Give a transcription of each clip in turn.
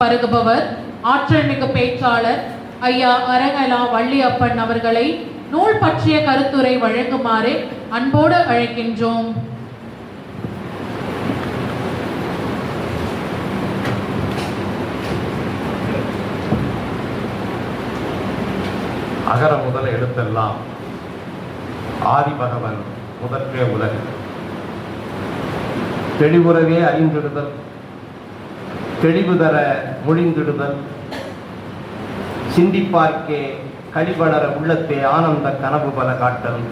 பருகுபவர் ஆற்றல் மிகு பேச்சாளர் ஐயா அரங்கலா வள்ளியப்பன் அவர்களை நூல் பற்றிய கருத்துரை வழங்குமாறு அன்போடு அழைக்கின்றோம். அகர முதல் எழுத்தெல்லாம் ஆதி பகவன் முதல் உலகு தெளிவுறவே அறிந்திருதல் தெளிவு தர மொழிந்திடுதல் சிந்திப்பார்க்கே கழிவளர உள்ளத்தே ஆனந்த கனவு பல காட்டல்.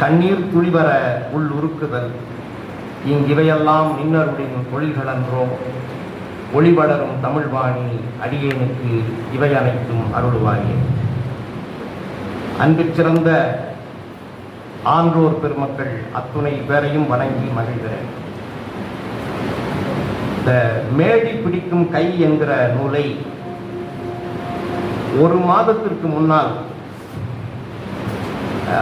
கண்ணீர் துளிவர உள் உருக்குதல். இங்கிவையெல்லாம் நின்னருடைய தொழில்களன்றோ ஒளிவளரும் தமிழ்வாணி அடியேனுக்கு இவை அனைத்தும் அருள்வாயே. அன்பு சிறந்த ஆன்றோர் பெருமக்கள் அத்துணை பேரையும் வணங்கி மகிழ்கிறேன். இந்த மேடி பிடிக்கும் கை என்கிற நூலை ஒரு மாதத்திற்கு முன்னால்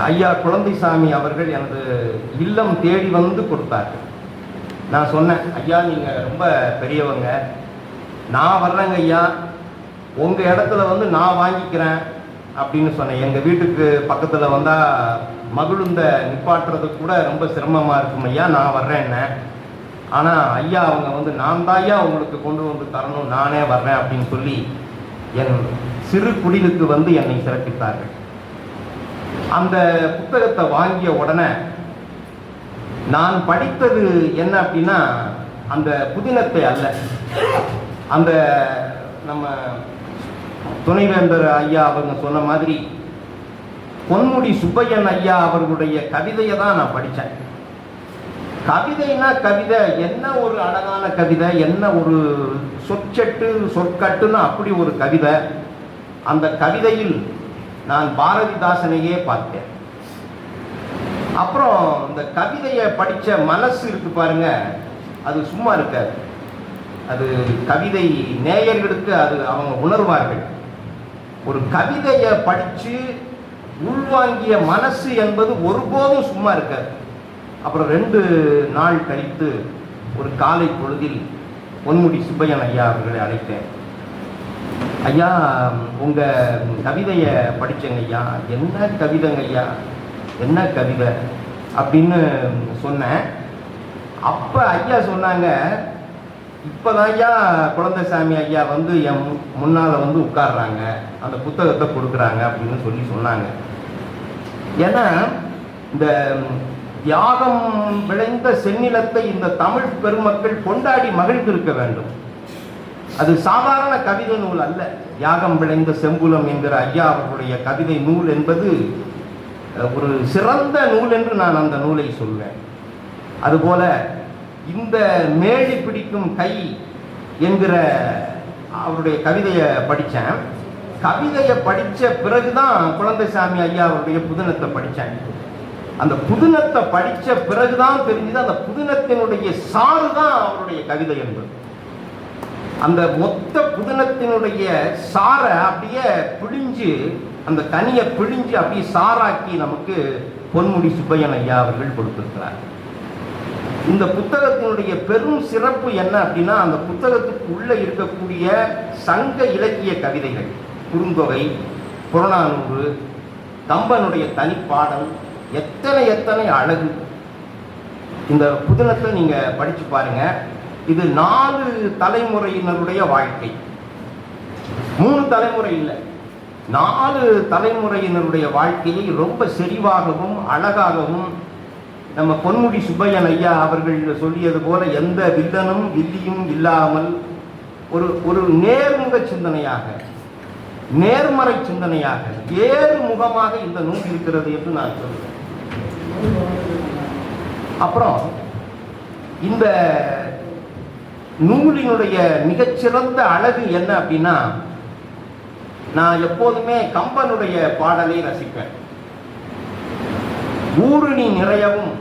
ஐயா குழந்தைசாமி அவர்கள் எனது இல்லம் தேடி வந்து கொடுத்தார்கள். நான் சொன்னேன் ஐயா நீங்கள் ரொம்ப பெரியவங்க. நான் வர்றேங்க ஐயா. உங்கள் இடத்துல வந்து நான் வாங்கிக்கிறேன் அப்படின்னு சொன்னேன். எங்கள் வீட்டுக்கு பக்கத்தில் வந்தால் மகிழுந்த நிப்பாட்டுறது கூட ரொம்ப சிரமமாக இருக்கும் ஐயா நான் வர்றேன்னே ஆனால் ஐயா அவங்க வந்து நான் தான் ஐயா உங்களுக்கு கொண்டு வந்து தரணும் நானே வர்றேன் அப்படின்னு சொல்லி என் சிறு குடிலுக்கு வந்து என்னை சிறப்பித்தார்கள். அந்த புத்தகத்தை வாங்கிய உடனே நான் படித்தது என்ன அப்படின்னா அந்த புதினத்தை அல்ல. அந்த நம்ம துணைவேந்தர் ஐயா அவங்க சொன்ன மாதிரி பொன்முடி சுப்பையன் ஐயா அவர்களுடைய கவிதையை தான் நான் படித்தேன். கவிதைனா கவிதை. என்ன ஒரு அழகான கவிதை? என்ன ஒரு சொற்சட்டு சொற்கட்டுன்னு அப்படி ஒரு கவிதை. அந்த கவிதையில் நான் பாரதிதாசனையே பார்த்தேன். அப்புறம் இந்த கவிதையை படித்த மனசு இருக்கு பாருங்க. அது சும்மா இருக்காது. அது கவிதை நேயர்களுக்கு அது அவங்க உணர்வார்கள். ஒரு கவிதையை படித்து உள்வாங்கிய மனசு என்பது ஒருபோதும் சும்மா இருக்காது. அப்புறம் ரெண்டு நாள் கழித்து ஒரு காலை பொழுதில் பொன்முடி சுப்பையன் ஐயா அவர்களை அழைத்தேன். ஐயா உங்கள் கவிதையை படித்தேங்க ஐயா. என்ன கவிதைங்க ஐயா? என்ன கவிதை? அப்படின்னு சொன்னேன். அப்போ ஐயா சொன்னாங்க இப்போதான் ஐயா குழந்தைசாமி ஐயா வந்து என் முன்னால் வந்து உட்காடுறாங்க அந்த புத்தகத்தை கொடுக்குறாங்க அப்படின்னு சொல்லி சொன்னாங்க. ஏன்னா இந்த தியாகம் விளைந்த செந்நிலத்தை இந்த தமிழ் பெருமக்கள் கொண்டாடி மகிழ்ந்திருக்க வேண்டும். அது சாதாரண கவிதை நூல் அல்ல. தியாகம் விளைந்த செம்புலம் என்கிற ஐயா அவர்களுடைய கவிதை நூல் என்பது ஒரு சிறந்த நூல் என்று நான் அந்த நூலை சொல்வேன். அதுபோல இந்த மேடி பிடிக்கும் கை என்கிற அவருடைய கவிதையை படித்தேன். கவிதையை படித்த பிறகுதான் குழந்தைசாமி ஐயா அவருடைய புதினத்தை படித்தேன். அந்த புதினத்தை படித்த பிறகுதான் தெரிஞ்சது. அந்த புதினத்தினுடைய சாறு தான் அவருடைய கவிதை என்பது. அந்த மொத்த புதினத்தினுடைய சாரை அப்படியே பிழிஞ்சு அந்த தனியை பிழிஞ்சு அப்படியே சாராக்கி நமக்கு பொன்முடி சுப்பையன் ஐயா அவர்கள் கொடுத்திருக்கிறார். இந்த புத்தகத்தினுடைய பெரும் சிறப்பு என்ன அப்படின்னா அந்த புத்தகத்துக்கு உள்ளே இருக்கக்கூடிய சங்க இலக்கிய கவிதைகள். குறுந்தொகை புறநானூறு கம்பனுடைய தனிப்பாடல் எத்தனை எத்தனை அழகு. இந்த புதினத்தை நீங்க படிச்சு பாருங்க. இது நாலு தலைமுறையினருடைய வாழ்க்கை. மூணு தலைமுறை இல்லை. நாலு தலைமுறையினருடைய வாழ்க்கையை ரொம்ப செறிவாகவும் அழகாகவும் நம்ம பொன்முடி சுப்பையன் ஐயா அவர்கள் சொல்லியது போல எந்த வில்லனும் வில்லியும் இல்லாமல் ஒரு ஒரு நேர்முக சிந்தனையாக நேர்மறை சிந்தனையாக ஏறு முகமாக இந்த நூல் இருக்கிறது என்று நான் சொல்கிறேன் அப்புறம் இந்த நூலினுடைய மிகச்சிறந்த அழகு என்ன அப்படின்னா நான் எப்போதுமே கம்பனுடைய பாடலை ரசிப்பேன். ஊருணி நிறையவும்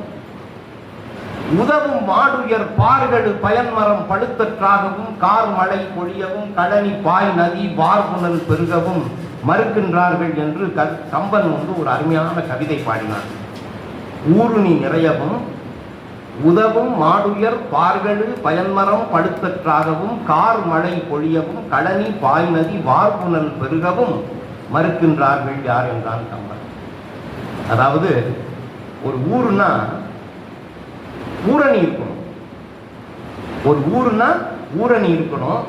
உதவும் மாடுயர் பார்களு பயன்மரம் பழுத்தற்றாகவும் கார் மழை பொழியவும் கழனி பாய் நதி வார்புணல் பெருகவும் மறுக்கின்றார்கள் என்று கம்பன் வந்து ஒரு அருமையான கவிதை பாடினார் ஊருணி நிறையவும் உதவும் மாடுயர் பார்கழு பயன்மரம் படுத்தற்றாகவும் கார் மழை பொழியவும் களனி பாய்நதி வார்புணல் பெருகவும் மறுக்கின்றார்கள் யார் என்றான் கம்பன். அதாவது ஒரு ஊருனா ஊரணி இருக்கணும். ஒரு ஊருனா ஊரணி இருக்கணும்.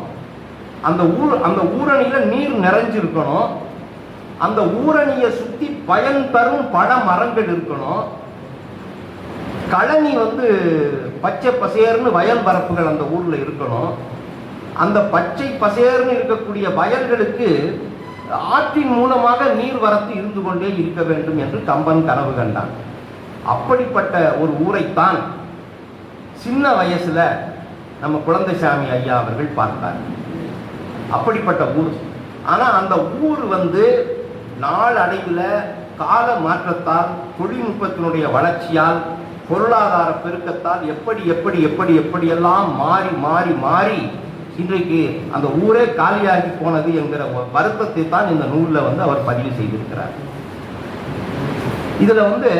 அந்த ஊர் அந்த ஊரணியில நீர் நிறைஞ்சிருக்கணும். அந்த ஊரணியை சுத்தி பயன் தரும் பல மரங்கள் இருக்கணும். கழனி வந்து பச்சை பசேர்னு வயல் பரப்புகள் அந்த ஊரில் இருக்கணும். அந்த பச்சை பசேர்னு இருக்கக்கூடிய வயல்களுக்கு ஆற்றின் மூலமாக நீர் வரத்து இருந்து கொண்டே இருக்க வேண்டும் என்று கம்பன் கனவு கண்டான். அப்படிப்பட்ட ஒரு ஊரைத்தான் சின்ன வயசுல நம்ம குழந்தைசாமி ஐயா அவர்கள் பார்த்தார். அப்படிப்பட்ட ஊர். ஆனால் அந்த ஊர் வந்து நாளடைவில் கால மாற்றத்தால் தொழில்நுட்பத்தினுடைய வளர்ச்சியால் பொருளாதார பெருக்கத்தால் எப்படி எப்படி எப்படி எப்படியெல்லாம் மாறி மாறி மாறி இன்றைக்கு அந்த ஊரே காலியாகி போனது என்கிற ஒரு வருத்தத்தை தான் இந்த நூலில் வந்து அவர் பதிவு செய்திருக்கிறார். இதில் வந்து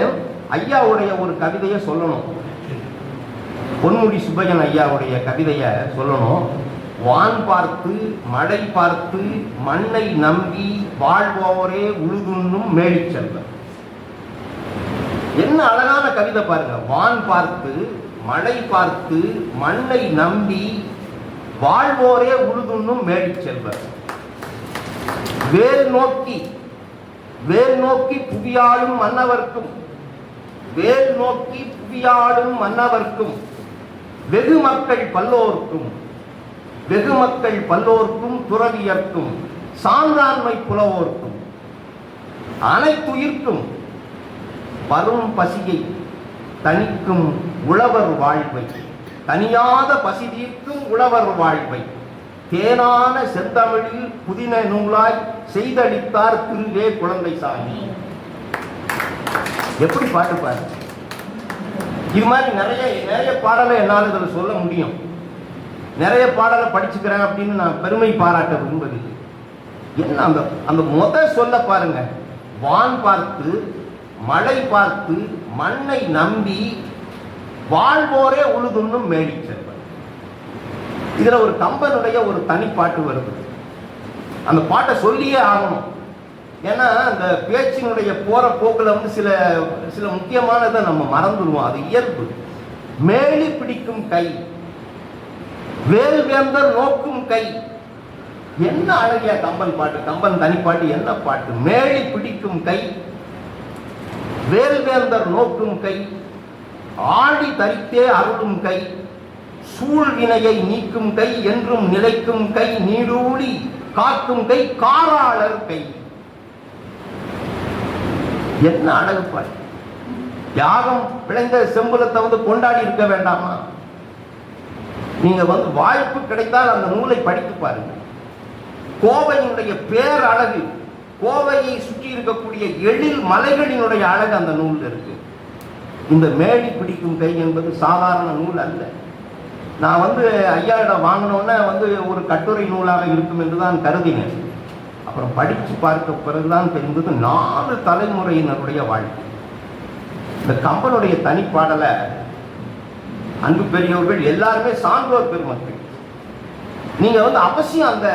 ஐயாவுடைய ஒரு கவிதையை சொல்லணும். பொன்முடி சுப்பையன் ஐயாவுடைய கவிதையை சொல்லணும். வான் பார்த்து மழை பார்த்து மண்ணை நம்பி வாழ்வோரே உழுதுண்ணும் மேடிச் என்ன அழகான கவிதை பாருங்க. வான் பார்த்து மழை பார்த்து மண்ணை நம்பி வாழ்வோரே உழுதுண்ணும் மேடி செல்வர். வேல் நோக்கி வேல் நோக்கி புவியாளும் மன்னவர்க்கும் வேல் நோக்கி புவியாளும் மன்னவர்க்கும் வெகு மக்கள் பல்லோர்க்கும் வெகு மக்கள் பல்லோர்க்கும் துறவியர்க்கும் சான்றாண்மை புலவோர்க்கும் அனைத்துயிர்க்கும் வரும் பசியை தணிக்கும் உழவர் வாழ்வை. தனியாத பசி தீர்க்கும் உழவர் வாழ்வை. தேனான செந்தமிழில் புதின நூலாய் செய்தளித்தார் திருவே குழந்தை சாமி எப்படி பாட்டு பாரு இது மாதிரி நிறைய நிறைய பாடலை என்னால் இதில் சொல்ல முடியும். நிறைய பாடலை படிச்சுக்கிறேன் அப்படின்னு நான் பெருமை பாராட்ட விரும்பவில்லை என்ன அந்த அந்த முத சொல்ல பாருங்க. வான் பார்த்து மழை பார்த்து மண்ணை நம்பி வாழ்வோரே உழுதுண்ணும் மேடி செல்வன் இதுல ஒரு கம்பனுடைய ஒரு தனிப்பாட்டு வருது. அந்த பாட்டை சொல்லியே ஆகணும். ஏன்னா அந்த பேச்சினுடைய போற போக்குல வந்து சில சில முக்கியமானதை நம்ம மறந்துடுவோம். அது இயல்பு. மேலி பிடிக்கும் கை வேல் வேந்தர் நோக்கும் கை. என்ன அழகிய கம்பன் பாட்டு கம்பன் தனிப்பாட்டு என்ன பாட்டு? மேலி பிடிக்கும் கை. வேல்வேந்தர் நோக்கும் கை ஆடி தரித்தே அருளும் கை சூழ்வினையை நீக்கும் கை என்றும் நிலைக்கும் கை நீடூழி காக்கும் கை காராளர் கை. என்ன அழகு யாகம் விளைந்த செம்புலத்தை வந்து கொண்டாடி இருக்க வேண்டாமா? நீங்க வந்து வாய்ப்பு கிடைத்தால் அந்த நூலை படித்து பாருங்க கோவையினுடைய பேரழகு கோவையை சுற்றி இருக்கக்கூடிய எழில் மலைகளினுடைய அழகு அந்த நூலில் இருக்கு. இந்த மேடி பிடிக்கும் கை என்பது சாதாரண நூல் அல்ல. நான் வந்து ஐயாவிடம் வாங்கினோன்னே வந்து ஒரு கட்டுரை நூலாக இருக்கும் என்று தான் கருதினேன். அப்புறம் படித்து பார்க்க பிறகுதான் தெரிந்தது நாலு தலைமுறையினருடைய வாழ்க்கை. இந்த கம்பனுடைய தனிப்பாடலை அன்பு பெரியவர்கள் எல்லாருமே சான்றோர் பெருமக்கள். நீங்கள் வந்து அவசியம் அந்த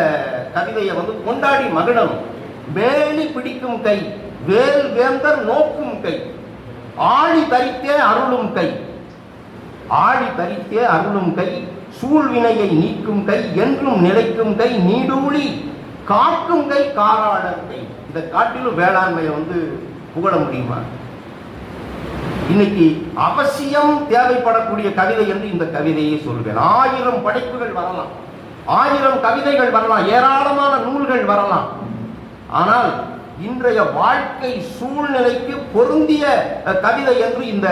கவிதையை வந்து கொண்டாடி மகிழணும். வேலி பிடிக்கும் கை வேல் வேந்தர் நோக்கும் கை. ஆழி தரித்தே அருளும் கை. ஆழி தரித்தே அருளும் கை சூழ்வினையை நீக்கும் கை என்றும் நிலைக்கும் கை நீடூழி காக்கும் கை காராளர் கை. இந்த காட்டிலும் வேளாண்மையை வந்து புகழ முடியுமா? இன்னைக்கு அவசியம் தேவைப்படக்கூடிய கவிதை என்று இந்த கவிதையை சொல்வேன். ஆயிரம் படைப்புகள் வரலாம். ஆயிரம் கவிதைகள் வரலாம். ஏராளமான நூல்கள் வரலாம். ஆனால் இன்றைய வாழ்க்கை சூழ்நிலைக்கு பொருந்திய கவிதை என்று இந்த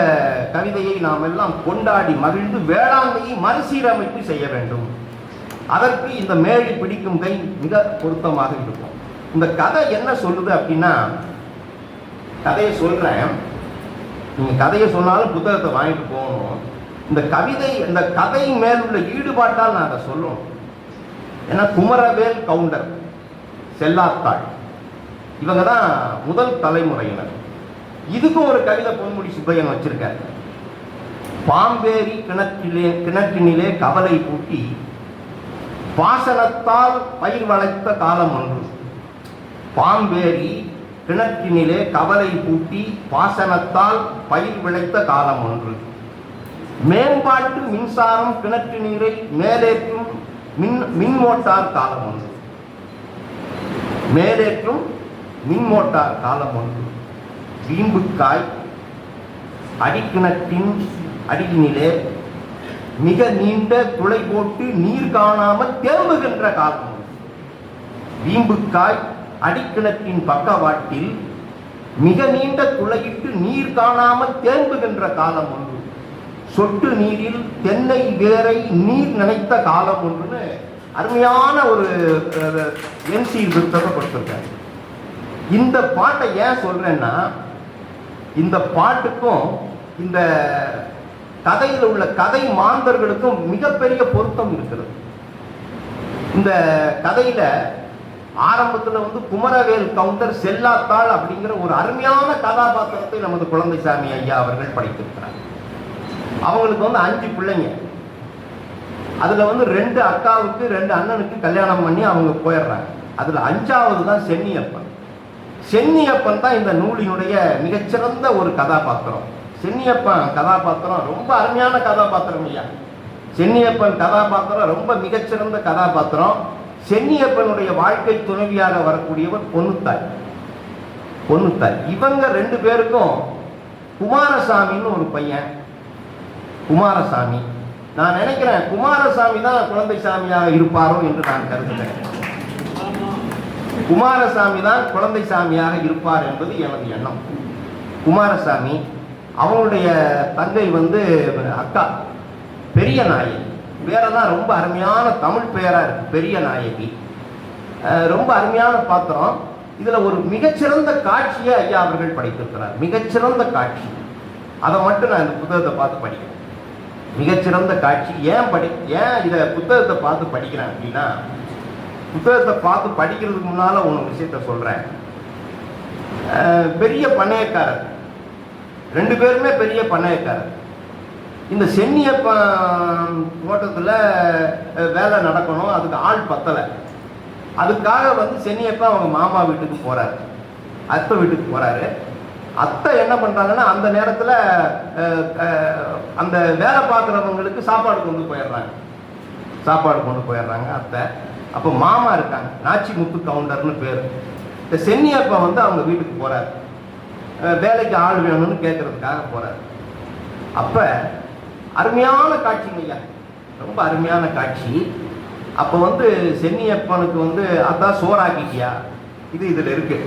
கவிதையை நாம் எல்லாம் கொண்டாடி மகிழ்ந்து வேளாண்மையை மறுசீரமைப்பு செய்ய வேண்டும். அதற்கு இந்த மேழி பிடிக்கும் கை மிக பொருத்தமாக இருக்கும். இந்த கதை என்ன சொல்லுது அப்படின்னா கதையை சொல்றேன். நீங்கள் கதையை சொன்னாலும் புத்தகத்தை வாங்கிட்டு போகணும். இந்த கவிதை இந்த கதை மேல் உள்ள ஈடுபாட்டால் நான் அதை சொல்லணும். ஏன்னா குமரவேல் கவுண்டர் செல்லாத்தாள். இவங்க தான் முதல் தலைமுறையினர். இதுக்கும் ஒரு கவிதை பொன்முடி சுப்பையன் வச்சிருக்காரு. பாம்பேரி கிணற்றிலே கிணற்றினிலே கவலை பூட்டி பாசனத்தால் பயிர் வளைத்த காலம் ஒன்று. பாம்பேரி கிணற்றினிலே கவலை பூட்டி பாசனத்தால் பயிர் விளைத்த காலம் ஒன்று. மேம்பாட்டு மின்சாரம் கிணற்று நீரை மேலேற்றும் மின் மின் மோட்டார் காலம் ஒன்று. மேலேற்றும் மின் மோட்டார் காலம் ஒன்று. வீம்புக்காய் அடிக்கிணற்றின் அடியினிலே மிக நீண்ட துளை போட்டு நீர் காணாமல் தேம்புகின்ற காலம் வீம்புக்காய் அடிக்கிணற்றின் பக்கவாட்டில் மிக நீண்ட துளையிட்டு நீர் காணாமல் தேம்புகின்ற காலம் ஒன்று. சொட்டு நீரில் தென்னை வேரை நீர் நினைத்த காலம் ஒன்றுன்னு அருமையான ஒரு என்சி புத்தகம் கொடுத்துருக்காரு. இந்த பாட்டை ஏன் சொல்றேன்னா இந்த பாட்டுக்கும் இந்த கதையில் உள்ள கதை மாந்தர்களுக்கும் மிகப்பெரிய பொருத்தம் இருக்கிறது. இந்த கதையில ஆரம்பத்துல வந்து குமரவேல் கவுண்டர் செல்லாத்தாள் அப்படிங்கிற ஒரு அருமையான கதாபாத்திரத்தை நமது குழந்தைசாமி ஐயா அவர்கள் படைத்திருக்கிறார். அவங்களுக்கு வந்து அஞ்சு பிள்ளைங்க. அதுல வந்து ரெண்டு அக்காவுக்கு ரெண்டு அண்ணனுக்கு கல்யாணம் பண்ணி அவங்க போயிடுறாங்க. அதுல அஞ்சாவது தான் சென்னியப்பன். சென்னியப்பன் தான் இந்த நூலினுடைய மிகச்சிறந்த ஒரு கதாபாத்திரம். சென்னியப்பன் கதாபாத்திரம் ரொம்ப அருமையான கதாபாத்திரம் ஐயா. சென்னியப்பன் கதாபாத்திரம் ரொம்ப மிகச்சிறந்த கதாபாத்திரம். சென்னியப்பனுடைய வாழ்க்கை துணைவியாக வரக்கூடியவர் பொன்னுத்தாய். பொன்னுத்தாய். இவங்க ரெண்டு பேருக்கும் குமாரசாமின்னு ஒரு பையன். குமாரசாமி. நான் நினைக்கிறேன் குமாரசாமி தான் குழந்தை சாமியாக இருப்பாரோ என்று நான் கருதுகிறேன். குமாரசாமி தான் குழந்தை சாமியாக இருப்பார் என்பது எனது எண்ணம். குமாரசாமி அவங்களுடைய தங்கை வந்து அக்கா பெரிய நாயகி. பேரெல்லாம் ரொம்ப அருமையான தமிழ் பெயராக இருக்கு பெரிய நாயகி. ரொம்ப அருமையான பாத்திரம். இதில் ஒரு மிகச்சிறந்த காட்சியை ஐயா அவர்கள் படைத்திருக்கிறார். மிகச்சிறந்த காட்சி. அதை மட்டும் நான் இந்த புத்தகத்தை பார்த்து படிக்கிறேன். மிகச்சிறந்த காட்சி. ஏன் படி ஏன் இதை புத்தகத்தை பார்த்து படிக்கிறேன் அப்படின்னா புத்தகத்தை பார்த்து படிக்கிறதுக்கு முன்னால் ஒன்று விஷயத்த சொல்கிறேன் பெரிய பண்ணையக்காரர். ரெண்டு பேருமே பெரிய பண்ணையக்காரர். இந்த சென்னியப்பன் தோட்டத்தில் வேலை நடக்கணும். அதுக்கு ஆள் பத்தலை. அதுக்காக வந்து சென்னியப்பா அவங்க மாமா வீட்டுக்கு போகிறாரு அத்தை வீட்டுக்கு போகிறாரு அத்தை என்ன பண்ணுறாங்கன்னா அந்த நேரத்தில் அந்த வேலை பார்க்குறவங்களுக்கு சாப்பாடு கொண்டு போயிடுறாங்க. சாப்பாடு கொண்டு போயிடுறாங்க அத்தை. அப்போ மாமா இருக்காங்க. நாச்சி முத்து கவுண்டர்னு பேர். இந்த சென்னியப்பா வந்து அவங்க வீட்டுக்கு போறாரு. வேலைக்கு ஆள் வேணும்னு கேட்கறதுக்காக போறாரு. அப்ப அருமையான காட்சிங்க ஐயா. ரொம்ப அருமையான காட்சி. அப்போ வந்து சென்னியப்பனுக்கு வந்து அதான் சோறாக்கிட்டியா? இது இதில் இருக்கு.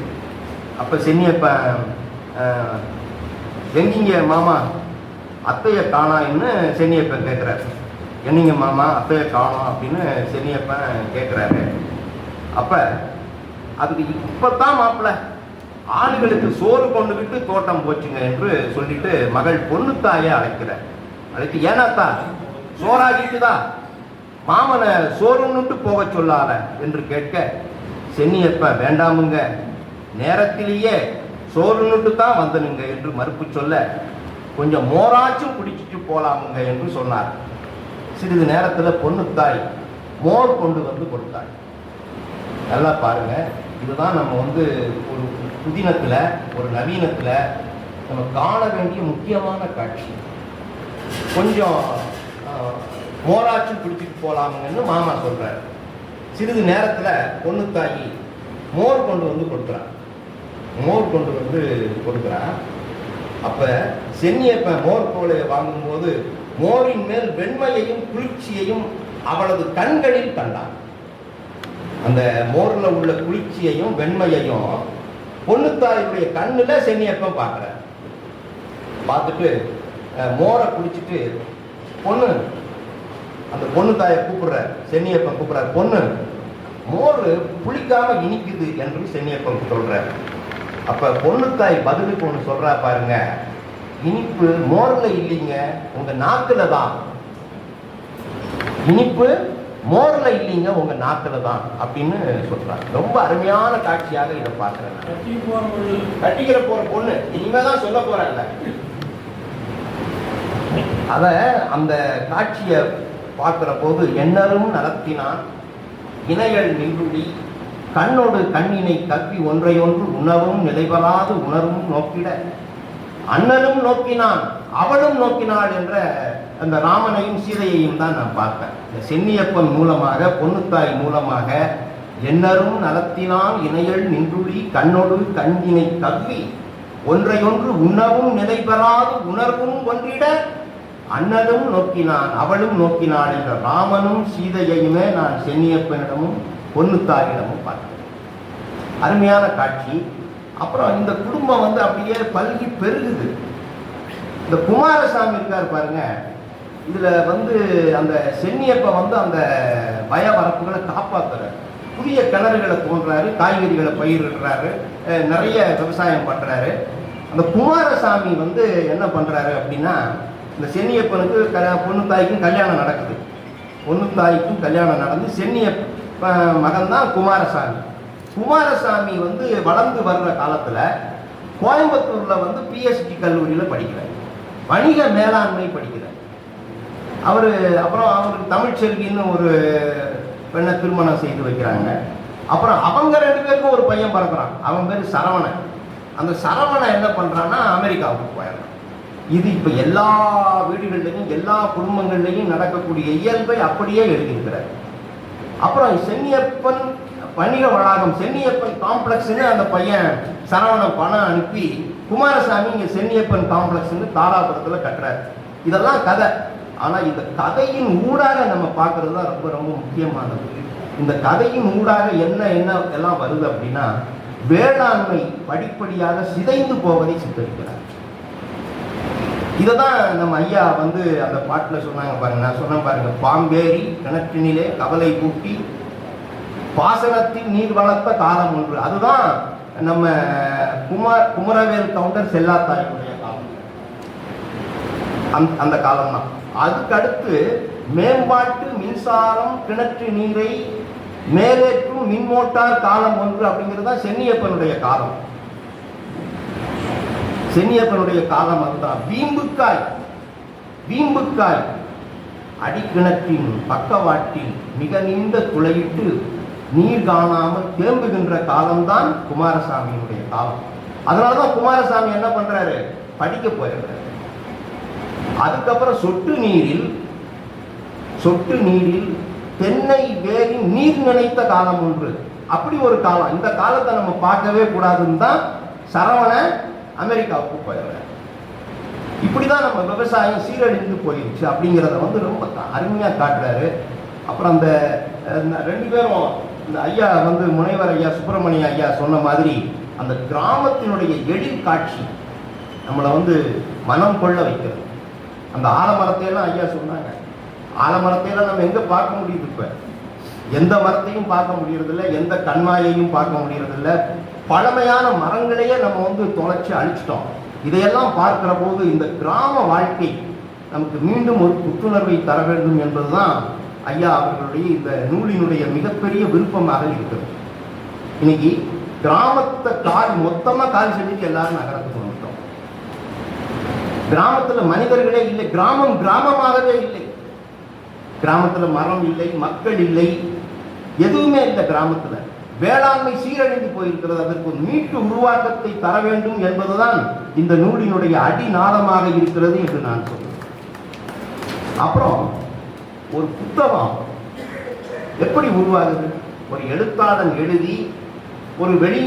அப்போ சென்னியப்பன் எங்கிங்க மாமா? அத்தைய காணாயின்னு சென்னியப்பன் கேட்குறாரு என்னங்க மாமா அப்பயே காணோம் அப்படின்னு சென்னியப்பன் கேட்குறாரு அப்போ அதுக்கு இப்பதான் மாப்பிள்ள ஆளுகளுக்கு சோறு கொண்டு விட்டு தோட்டம் போச்சுங்க என்று சொல்லிட்டு மகள் பொண்ணுத்தாயை அழைக்கிறார். அழைத்து ஏனாத்தா சோறாகிட்டுதா? மாமனை சோறுன்னுட்டு போக சொல்லாத என்று கேட்க சென்னியப்ப வேண்டாமுங்க. நேரத்திலேயே சோறுன்னுட்டு தான் வந்தனுங்க என்று மறுப்பு சொல்ல கொஞ்சம் மோராச்சும் குடிச்சிட்டு போலாமுங்க என்று சொன்னார். சிறிது நேரத்தில் பொண்ணுத்தாய் மோர் கொண்டு வந்து கொடுத்தாள். நல்லா பாருங்க. இதுதான் நம்ம வந்து ஒரு புதினத்தில் ஒரு நவீனத்தில் நம்ம காண வேண்டிய முக்கியமான காட்சி. கொஞ்சம் மோராட்சி பிடிச்சிட்டு போகலாமுங்கன்னு மாமா சொல்கிறார் சிறிது நேரத்தில் பொண்ணு தாயி மோர் கொண்டு வந்து கொடுக்குறான் மோர் கொண்டு வந்து கொடுக்குறான் அப்போ சென்னியப்ப மோர் கோலையை வாங்கும்போது மோரின் மேல் வெண்மையையும் குளிர்ச்சியையும் அவளது கண்களில் கண்டான். அந்த மோர்ல உள்ள குளிர்ச்சியையும் வெண்மையையும் பொண்ணுத்தாயுடைய கண்ணுல சென்னியப்பன் பார்க்குறார் பார்த்துட்டு மோரை குளிச்சுட்டு பொண்ணு அந்த பொண்ணு தாயை கூப்பிடுறார் சென்னியப்பன் கூப்பிடுறார் பொண்ணு மோர் புளிக்காம இனிக்குது என்று சென்னியப்பன் சொல்றார் அப்ப பொண்ணு தாய் பதிலுக்கு ஒன்று சொல்றா பாருங்க. இனிப்பு மோர்ல இல்லைங்க உங்க நாக்குல தான். இனிப்பு மோர்ல இல்லைங்க உங்க நாக்குல தான் அப்படின்னு சொல்றாங்க ரொம்ப அருமையான காட்சியாக இதை போறவர்கள் கட்டிக்கிற போற பொண்ணு. இனிமே தான் சொல்ல போறேன்ல. அத அந்த காட்சியை பார்க்கிற போது எண்ணரும் நடத்தினான். இணையல் நின்றுடி. கண்ணோடு கண்ணினை கப்பி ஒன்றையொன்று உணவும் நிலைபெறாது உணர்வும் நோக்கிட. அண்ணனும் நோக்கினான் அவளும் நோக்கினாள் என்ற அந்த ராமனையும் சீதையையும் தான் நான் பார்ப்பேன். இந்த சென்னியப்பன் மூலமாக பொன்னுத்தாய் மூலமாக எண்ணரும் நலத்தினான் இணையல் நின்றுளி கண்ணொடு கண்ணினை கவ்வி ஒன்றையொன்று உண்ணவும் நிலைபெறாது உணர்வும் ஒன்றிட அண்ணனும் நோக்கினான் அவளும் நோக்கினாள் என்ற ராமனும் சீதையையுமே நான் சென்னியப்பனிடமும் பொன்னுத்தாயிடமும் பார்த்தேன் அருமையான காட்சி. அப்புறம் இந்த குடும்பம் வந்து அப்படியே பல்கி பெருகுது. இந்த குமாரசாமி இருக்கார் பாருங்க. இதில் வந்து அந்த சென்னியப்ப வந்து அந்த பயவரப்புகளை காப்பாத்துறாரு. புதிய கிணறுகளை தோன்றாரு காய்கறிகளை பயிரிடுறாரு நிறைய விவசாயம் பண்ணுறாரு அந்த குமாரசாமி வந்து என்ன பண்ணுறாரு அப்படின்னா இந்த சென்னியப்பனுக்கு க பொண்ணு தாய்க்கும் கல்யாணம் நடக்குது. பொண்ணு தாய்க்கும் கல்யாணம் நடந்து சென்னியப்ப மகன் தான் குமாரசாமி. குமாரசாமி வந்து வளர்ந்து வர்ற காலத்தில் கோயம்புத்தூரில் வந்து பிஎஸ்டி கல்லூரியில் படிக்கிறார். வணிக மேலாண்மை படிக்கிறார். அவர் அப்புறம் அவருக்கு தமிழ்ச்செல்வின்னு ஒரு பெண்ணை திருமணம் செய்து வைக்கிறாங்க. அப்புறம் அவங்க ரெண்டு பேருக்கும் ஒரு பையன் பிறக்கிறான். அவன் பேர் சரவணன். அந்த சரவணன் என்ன பண்ணுறான்னா அமெரிக்காவுக்கு போயிடுறான். இது இப்போ எல்லா வீடுகள்லையும் எல்லா குடும்பங்கள்லையும் நடக்கக்கூடிய இயல்பை அப்படியே எழுதியிருக்கிறார். அப்புறம் சென்னியப்பன் வணிக வளாகம் சென்னியப்பன் காம்ப்ளெக்ஸ்னு அந்த பையன் சரவணன் பணம் அனுப்பி குமாரசாமி இங்கே சென்னியப்பன் காம்ப்ளெக்ஸ்னு தாராபுரத்தில் கட்டுறாரு. இதெல்லாம் கதை. ஆனால் இந்த கதையின் ஊடாக நம்ம பார்க்குறது தான் ரொம்ப ரொம்ப முக்கியமானது. இந்த கதையின் ஊடாக என்ன என்ன எல்லாம் வருது அப்படின்னா வேளாண்மை படிப்படியாக சிதைந்து போவதை சித்தரிக்கிறார். இதை தான் நம்ம ஐயா வந்து அந்த பாட்டில் சொன்னாங்க பாருங்க. நான் சொன்னேன் பாருங்க பாம்பேரி கிணற்றினிலே கவலை கூட்டி பாசனத்தின் நீர் வளர்த்த காலம் ஒன்று. அதுதான் நம்ம குமார் குமரவேல் கவுண்டர் செல்லாத்தாயுடைய காலம். அந்த அந்த காலம் தான் அதுக்கடுத்து மேம்பாட்டு மின்சாரம் கிணற்று நீரை மேலேற்றும் மின்மோட்டார் காலம் ஒன்று அப்படிங்கிறது தான் சென்னியப்பனுடைய காலம். சென்னியப்பனுடைய காலம் அதுதான். வீம்புக்காய் வீம்புக்காய் அடிக்கிணற்றின் பக்கவாட்டில் மிக நீண்ட துளையிட்டு நீர் காணாமல் தேம்புகின்ற காலம்தான் குமாரசாமியினுடைய காலம். அதனாலதான் குமாரசாமி என்ன பண்றாரு? படிக்க போயிடுறாரு அதுக்கப்புறம் சொட்டு நீரில் சொட்டு நீரில் தென்னை வேரின் நீர் நினைத்த காலம் ஒன்று. அப்படி ஒரு காலம். இந்த காலத்தை நம்ம பார்க்கவே கூடாதுன்னு தான் சரவண அமெரிக்காவுக்கு போயிடுறாரு. இப்படிதான் நம்ம விவசாயம் சீரழிந்து போயிடுச்சு அப்படிங்கிறத வந்து ரொம்ப அருமையாக அருமையா காட்டுறாரு. அப்புறம் அந்த ரெண்டு பேரும் இந்த ஐயா வந்து முனைவர் ஐயா சுப்பிரமணிய ஐயா சொன்ன மாதிரி அந்த கிராமத்தினுடைய எழில் காட்சி நம்மளை வந்து மனம் கொள்ள வைக்கிறது. அந்த ஆலமரத்தையெல்லாம் ஐயா சொன்னாங்க. ஆலமரத்தையெல்லாம் நம்ம எங்கே பார்க்க முடியுது இப்போ? எந்த மரத்தையும் பார்க்க முடியறதில்ல எந்த கண்மாயையும் பார்க்க முடியறதில்ல. பழமையான மரங்களையே நம்ம வந்து தொலைச்சி அழிச்சிட்டோம். இதையெல்லாம் பார்க்கிற போது இந்த கிராம வாழ்க்கை நமக்கு மீண்டும் ஒரு புத்துணர்வை தர வேண்டும் என்பதுதான் ஐயா அவர்களுடைய இந்த நூலினுடைய மிகப்பெரிய விருப்பமாக இருக்கிறது. இன்னைக்கு கிராமத்தை கால் மொத்தமாக கால் செஞ்சுட்டு எல்லாரும் நகரத்துக்கு வந்துட்டோம். கிராமத்துல மனிதர்களே இல்லை கிராமம் கிராமமாகவே இல்லை. கிராமத்தில் மரம் இல்லை மக்கள் இல்லை எதுவுமே இல்லை கிராமத்தில். வேளாண்மை சீரழிந்து போயிருக்கிறது அதற்கு ஒரு மீட்டு உருவாக்கத்தை தர வேண்டும் என்பதுதான் இந்த நூலினுடைய அடிநாதமாக இருக்கிறது என்று நான் சொல்றேன். அப்புறம் ஒரு புத்தகம். எப்படி உருவாகுது? ஒரு எழுத்தாளன் எழுதி ஒரு வெளி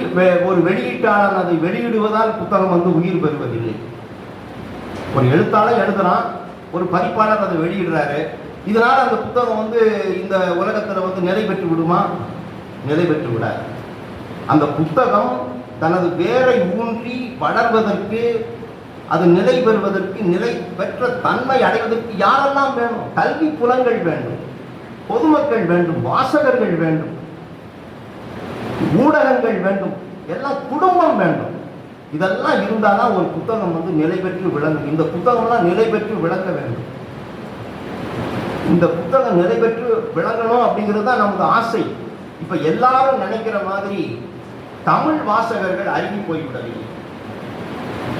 ஒரு வெளியீட்டாளன் அதை வெளியிடுவதால் புத்தகம் வந்து உயிர் பெறுவதில்லை. ஒரு எழுத்தாளர் எழுதுறான் ஒரு பதிப்பாளர் அதை வெளியிடுறாரு. இதனால் அந்த புத்தகம் வந்து இந்த உலகத்தில் வந்து நிலை பெற்று விடுமா? நிலை பெற்று விடாது. அந்த புத்தகம் தனது வேரை ஊன்றி வளர்வதற்கு அது நிலை பெறுவதற்கு நிலை பெற்ற தன்மை அடைவதற்கு யாரெல்லாம் வேணும்? கல்வி புலங்கள் வேண்டும் பொதுமக்கள் வேண்டும் வாசகர்கள் வேண்டும் ஊடகங்கள் வேண்டும் எல்லாம் குடும்பம் வேண்டும். இதெல்லாம் இருந்தால்தான் ஒரு புத்தகம் வந்து நிலை பெற்று விளங்கும். இந்த புத்தகம்லாம் நிலை பெற்று விளங்க வேண்டும். இந்த புத்தகம் நிலை பெற்று விளங்கணும் அப்படிங்கிறது தான் நமது ஆசை. இப்போ எல்லாரும் நினைக்கிற மாதிரி தமிழ் வாசகர்கள் அருகி போய்விடவில்லை.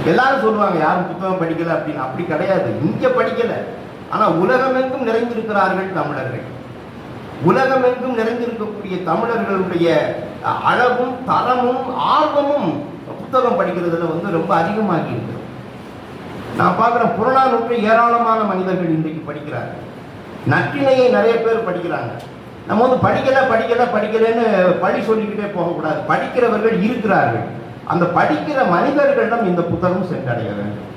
எல்லாரும் சொல்லுவாங்க யாரும் புத்தகம் படிக்கல அப்படின்னு அப்படி கிடையாது. இங்க படிக்கல. ஆனா உலகமெங்கும் நிறைந்திருக்கிறார்கள் தமிழர்கள். உலகமெங்கும் நிறைந்திருக்கக்கூடிய தமிழர்களுடைய அளவும் அழகும் தரமும் ஆர்வமும் புத்தகம் படிக்கிறதுல வந்து ரொம்ப அதிகமாகி இருக்கிறது நான் பார்க்குறேன் புறநானூற்றை ஏராளமான மனிதர்கள் இன்றைக்கு படிக்கிறாங்க நற்றினையை நிறைய பேர் படிக்கிறாங்க. நம்ம வந்து படிக்கல படிக்கல படிக்கலன்னு பழி சொல்லிக்கிட்டே போகக்கூடாது. படிக்கிறவர்கள் இருக்கிறார்கள். அந்த படிக்கிற மனிதர்களிடம் இந்த புத்தகம் சென்றடைய வேண்டும்.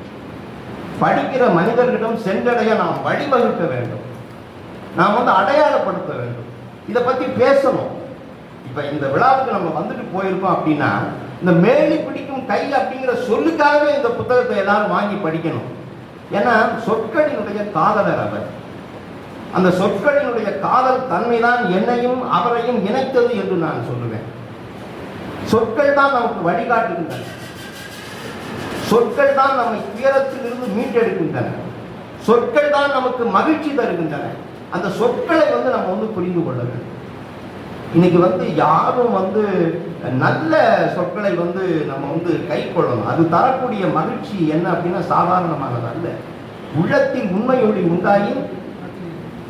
படிக்கிற மனிதர்களிடம் சென்றடைய நாம் வழிவகுக்க வேண்டும். நாம் வந்து அடையாளப்படுத்த வேண்டும். இதை பற்றி பேசணும். இப்போ இந்த விழாவுக்கு நம்ம வந்துட்டு போயிருக்கோம் அப்படின்னா இந்த மேலி பிடிக்கும் கை அப்படிங்கிற சொல்லுக்காகவே இந்த புத்தகத்தை எல்லாரும் வாங்கி படிக்கணும். ஏன்னா சொற்களினுடைய காதலர் அவர். அந்த சொற்களினுடைய காதல் தன்மைதான் என்னையும் அவரையும் இணைத்தது என்று நான் சொல்லுவேன். சொற்கள் தான் நமக்கு வழிகாட்டுகின்றன. சொற்கள் தான் நம்மை துயரத்திலிருந்து மீட்டெடுக்கின்றன. சொற்கள் தான் நமக்கு மகிழ்ச்சி தருகின்றன. அந்த சொற்களை வந்து நம்ம வந்து புரிந்து கொள்ள வேண்டும். இன்னைக்கு வந்து யாரும் வந்து நல்ல சொற்களை வந்து நம்ம வந்து கை கொள்ளணும். அது தரக்கூடிய மகிழ்ச்சி என்ன அப்படின்னா சாதாரணமானது அல்ல. உள்ளத்தில் உண்மை ஒளி உண்டாயின்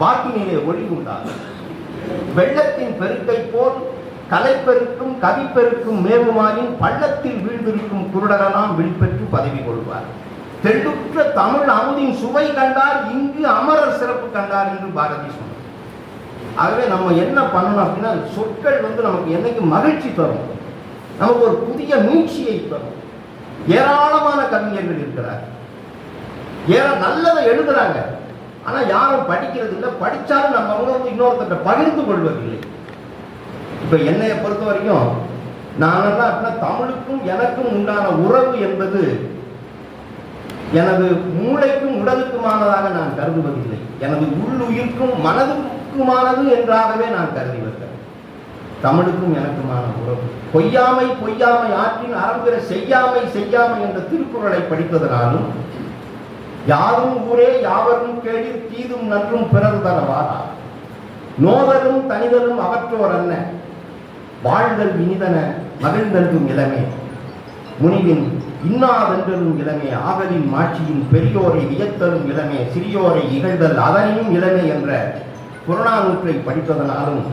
வாக்கினிலே ஒளி உண்டாகும். வெள்ளத்தின் பெருக்கை போல் கலைப்பெருக்கும் கவிப்பெருக்கும் மேவுமாயின் பள்ளத்தில் வீழ்ந்திருக்கும் குருடரெல்லாம் விழிப்பெற்று பதவி கொள்வார். தெள்ளுற்ற தமிழ் அமுதின் சுவை கண்டார் இங்கு அமரர் சிறப்பு கண்டார் என்று பாரதி சொன்னார். ஆகவே நம்ம என்ன பண்ணணும் அப்படின்னா சொற்கள் வந்து நமக்கு என்னைக்கு மகிழ்ச்சி தரும்? நமக்கு ஒரு புதிய மீட்சியை தரும். ஏராளமான கவிஞர்கள் இருக்கிறார். ஏற நல்லதை எழுதுறாங்க. ஆனால் யாரும் படிக்கிறது இல்லை. படித்தாலும் நம்ம அவங்க வந்து இன்னொருத்தட்ட பகிர்ந்து கொள்வதில்லை. இப்போ என்னையை பொறுத்த வரைக்கும் நான் என்ன அப்படின்னா தமிழுக்கும் எனக்கும் உண்டான உறவு என்பது எனது மூளைக்கும் உடலுக்குமானதாக நான் கருதுவதில்லை. எனது உள்ளுயிர்க்கும் மனதுக்குமானது என்றாகவே நான் கருதி வருகிறேன். தமிழுக்கும் எனக்குமான உறவு. பொய்யாமை பொய்யாமை ஆற்றின் அறம்பிற செய்யாமை செய்யாமை என்ற திருக்குறளை படித்ததனாலும் யாரும் ஊரே யாவரும் கேடில் தீதும் நன்றும் பிறகு தரவாரா நோதலும் தனிதலும் அவற்றோர் என்ன வாழ்தல் இனிதன மகிழ்ந்தல்கும் இளமே. முனிவின் இன்னாதென்றலும் இளமே ஆகலின் மாட்சியின் பெரியோரை வியத்தலும் இளமே சிறியோரை இகழ்தல் அதனையும் இளமே என்ற புறநானூற்றை படித்ததனாலும்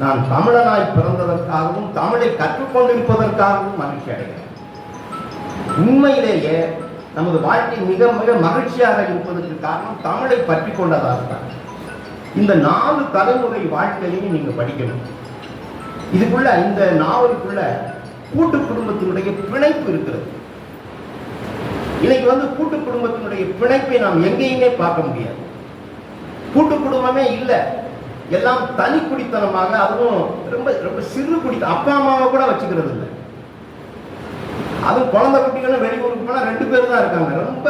நான் தமிழனாய் பிறந்ததற்காகவும் தமிழை கற்றுக்கொண்டிருப்பதற்காகவும் மகிழ்ச்சி அடைகிறேன். உண்மையிலேயே நமது வாழ்க்கை மிக மிக மகிழ்ச்சியாக இருப்பதற்கு காரணம் தமிழை பற்றி கொண்டதாக தான் இந்த நாலு தலைமுறை வாழ்க்கையையும் நீங்கள் படிக்கணும். இதுக்குள்ள இந்த நாவலுக்குள்ள கூட்டு குடும்பத்தினுடைய பிணைப்பு இருக்கிறது. இன்னைக்கு வந்து கூட்டு குடும்பத்தினுடைய பிணைப்பை நாம் எங்கேயுமே பார்க்க முடியாது. கூட்டு குடும்பமே இல்லை. எல்லாம் தனி குடித்தனமாக அதுவும் ரொம்ப ரொம்ப சிறு குடித்த அப்பா அம்மாவை கூட வச்சுக்கிறது இல்லை. அதுவும் குழந்தை குட்டிகளும் வெளியூருக்கு போனால் ரெண்டு பேர் தான் இருக்காங்க. ரொம்ப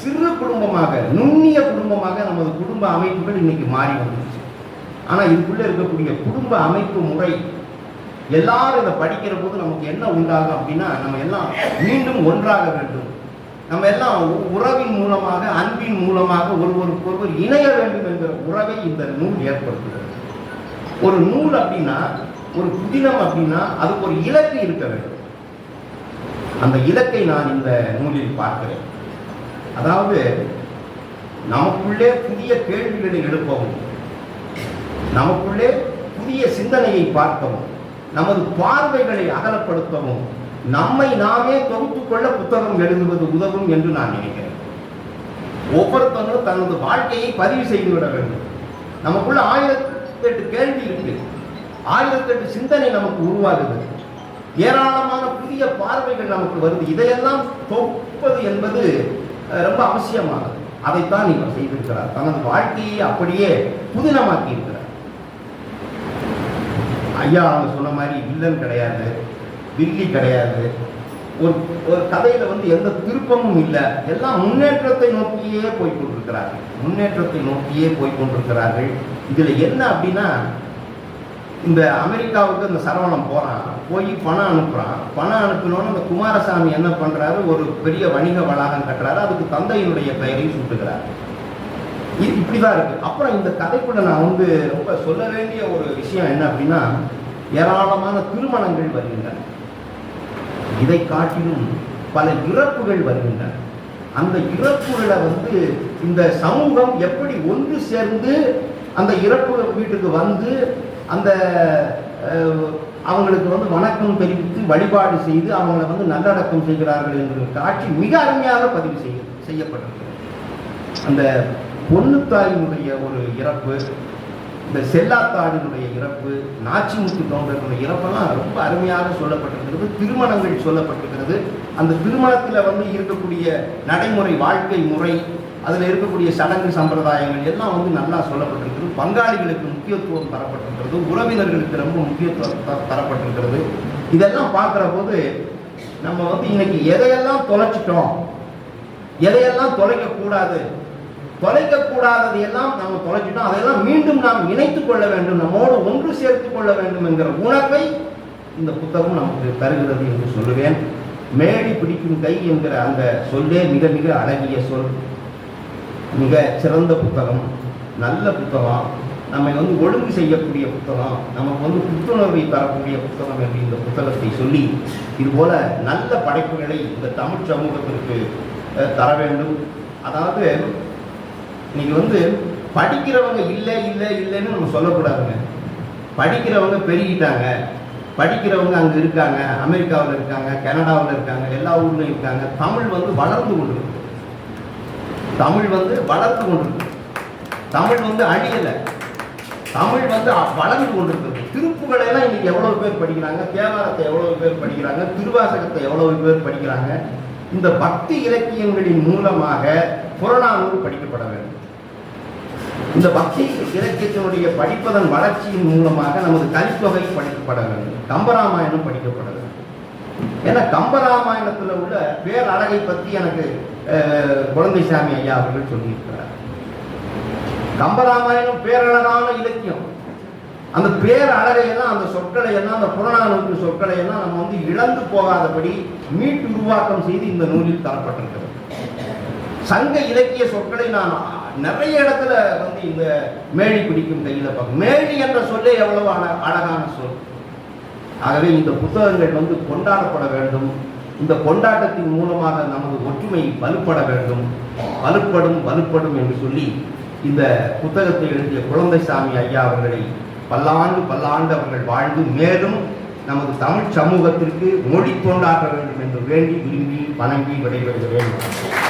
சிறு குடும்பமாக நுண்ணிய குடும்பமாக நமது குடும்ப அமைப்புகள் இன்னைக்கு மாறி வந்துருச்சு. ஆனால் இதுக்குள்ளே இருக்கக்கூடிய குடும்ப அமைப்பு முறை எல்லாரும் இதை படிக்கிற போது நமக்கு என்ன உண்டாகும் அப்படின்னா நம்ம எல்லாம் மீண்டும் ஒன்றாக வேண்டும். நம்ம எல்லாம் உறவின் மூலமாக அன்பின் மூலமாக ஒருவருக்கொருவர் இணைய வேண்டும் என்கிற உறவை இந்த நூல் ஏற்படுத்துகிறது. ஒரு நூல் அப்படின்னா ஒரு புதினம் அப்படின்னா அதுக்கு ஒரு இலக்கு இருக்க வேண்டும். அந்த இலக்கை நான் இந்த நூலில் பார்க்கிறேன். அதாவது நமக்குள்ளே புதிய கேள்விகளை எழுப்பவும் நமக்குள்ளே புதிய சிந்தனையை பார்க்கவும் நமது பார்வைகளை அகலப்படுத்தவும் நம்மை நாமே தொகுத்து கொள்ள புத்தகம் எழுதுவது உதவும் என்று நான் நினைக்கிறேன். ஒவ்வொருத்தவங்களும் தனது வாழ்க்கையை பதிவு செய்து விட வேண்டும். நமக்குள்ள ஆயிரத்தி எட்டு கேள்வி இருக்கு. ஆயிரத்தி எட்டு சிந்தனை நமக்கு உருவாகுது. ஏராளமான புதிய பார்வைகள் நமக்கு வருது. இதையெல்லாம் தொகுப்பது என்பது ரொம்ப அவசியமானது. அதைத்தான் இவர் செய்திருக்கிறார். தனது வாழ்க்கையை அப்படியே புதினமாக்கி ஐயா அவங்க சொன்ன மாதிரி வில்லன் கிடையாது வில்லி கிடையாது. ஒரு ஒரு கதையில வந்து எந்த திருப்பமும் இல்லை. எல்லாம் முன்னேற்றத்தை நோக்கியே போய் கொண்டிருக்கிறார்கள். முன்னேற்றத்தை நோக்கியே போய் கொண்டிருக்கிறார்கள். இதுல என்ன அப்படின்னா இந்த அமெரிக்காவுக்கு இந்த சரவணம் போறான். போய் பணம் அனுப்புறான். பணம் அனுப்பினோன்னு இந்த குமாரசாமி என்ன பண்றாரு? ஒரு பெரிய வணிக வளாகம் கட்டுறாரு. அதுக்கு தந்தையினுடைய பெயரையும் சூட்டுகிறார். இப்படி இப்படிதான் இருக்குது அப்புறம் இந்த கதைக்குள்ள நான் வந்து ரொம்ப சொல்ல வேண்டிய ஒரு விஷயம் என்ன அப்படின்னா ஏராளமான திருமணங்கள் வருகின்றன. இதை காட்டிலும் பல இறப்புகள் வருகின்றன. அந்த இறப்புகளை வந்து இந்த சமூகம் எப்படி ஒன்று சேர்ந்து அந்த இறப்பு வீட்டுக்கு வந்து அந்த அவங்களுக்கு வந்து வணக்கம் தெரிவித்து வழிபாடு செய்து அவங்களை வந்து நல்லடக்கம் செய்கிறார்கள் என்ற காட்சி மிக அருமையாக பதிவு செய்ய செய்யப்பட்டிருக்கிறது. அந்த பொண்ணுத்தாயினுடைய ஒரு இறப்பு இந்த செல்லாத்தாடினுடைய இறப்பு நாச்சிமுத்து கவுண்டருடைய இறப்பெல்லாம் ரொம்ப அருமையாக சொல்லப்பட்டிருக்கிறது திருமணங்கள் சொல்லப்பட்டிருக்கிறது. அந்த திருமணத்தில் வந்து இருக்கக்கூடிய நடைமுறை வாழ்க்கை முறை அதில் இருக்கக்கூடிய சடங்கு சம்பிரதாயங்கள் எல்லாம் வந்து நல்லா சொல்லப்பட்டிருக்கிறது. பங்காளிகளுக்கு முக்கியத்துவம் தரப்பட்டிருக்கிறது. உறவினர்களுக்கு ரொம்ப முக்கியத்துவம் தரப்பட்டிருக்கிறது. இதெல்லாம் பார்க்குற போது நம்ம வந்து இன்னைக்கு எதையெல்லாம் தொலைச்சிட்டோம் எதையெல்லாம் தொலைக்கக்கூடாது தொலைக்கக்கூடாதது எல்லாம் நம்ம தொலைச்சிட்டோம் அதையெல்லாம் மீண்டும் நாம் இணைத்துக் கொள்ள வேண்டும் நம்மோடு ஒன்று சேர்த்துக் கொள்ள வேண்டும் என்கிற உணர்வை இந்த புத்தகம் நமக்கு தருகிறது என்று சொல்லுவேன். மேடி பிடிக்கும் கை என்கிற அந்த சொல்லே மிக மிக அழகிய சொல். மிக சிறந்த புத்தகம் நல்ல புத்தகம் நம்மை வந்து ஒழுங்கு செய்யக்கூடிய புத்தகம் நமக்கு வந்து புத்துணர்வை தரக்கூடிய புத்தகம் என்று இந்த புத்தகத்தை சொல்லி இதுபோல நல்ல படைப்புகளை இந்த தமிழ் சமூகத்திற்கு தர வேண்டும். அதாவது இன்னைக்கு வந்து படிக்கிறவங்க இல்லை இல்லை இல்லைன்னு நம்ம சொல்லக்கூடாதுங்க. படிக்கிறவங்க பெருகிட்டாங்க. படிக்கிறவங்க அங்கே இருக்காங்க. அமெரிக்காவில் இருக்காங்க கனடாவில் இருக்காங்க எல்லா ஊர்லையும் இருக்காங்க. தமிழ் வந்து வளர்ந்து கொண்டிருக்கு. தமிழ் வந்து வளர்ந்து கொண்டிருக்கு. தமிழ் வந்து அழியலை. தமிழ் வந்து வளர்ந்து கொண்டிருக்கிறது திருப்புகளை எல்லாம் இன்னைக்கு எவ்வளவு பேர் படிக்கிறாங்க? தேவாரத்தை எவ்வளவு பேர் படிக்கிறாங்க? திருவாசகத்தை எவ்வளவு பேர் படிக்கிறாங்க? இந்த பக்தி இலக்கியங்களின் மூலமாக புறநானூறு படிக்கப்பட வேண்டும். இந்த பக்தி இலக்கியத்தினுடைய படிப்பதன் வளர்ச்சியின் மூலமாக நமது கலித்தொகை படிக்கப்பட வேண்டும். கம்பராமாயணம் படிக்கப்பட வேண்டும். ஏன்னா கம்பராமாயணத்தில் உள்ள பேரழகை பற்றி எனக்கு குழந்தைசாமி ஐயா அவர்கள் சொல்லியிருக்கிறார். கம்பராமாயணம் பேரழகான இலக்கியம். அந்த பேரழகையெல்லாம் அந்த சொற்களை எல்லாம் அந்த புறநானூற்று சொற்களை எல்லாம் நம்ம வந்து இழந்து போகாதபடி மீட்டு உருவாக்கம் செய்து இந்த நூலில் தரப்பட்டிருக்கிறது. சங்க இலக்கிய சொற்களை நான் நிறைய இடத்துல வந்து இந்த மேடி பிடிக்கும் கையில் பார்க்க மேடி என்ற சொல்லே எவ்வளவு அழ- அழகான சொல். ஆகவே இந்த புத்தகங்கள் வந்து கொண்டாடப்பட வேண்டும். இந்த கொண்டாட்டத்தின் மூலமாக நமது ஒற்றுமை வலுப்பட வேண்டும். வலுப்படும் வலுப்படும் என்று சொல்லி இந்த புத்தகத்தை எழுதிய குழந்தைசாமி ஐயா அவர்களை பல்லாண்டு பல்லாண்டு அவர்கள் வாழ்ந்து மேலும் நமது தமிழ் சமூகத்திற்கு மொழி கொண்டாட வேண்டும் என்று வேண்டி விரும்பி வணங்கி விடைபெறுகிறேன்.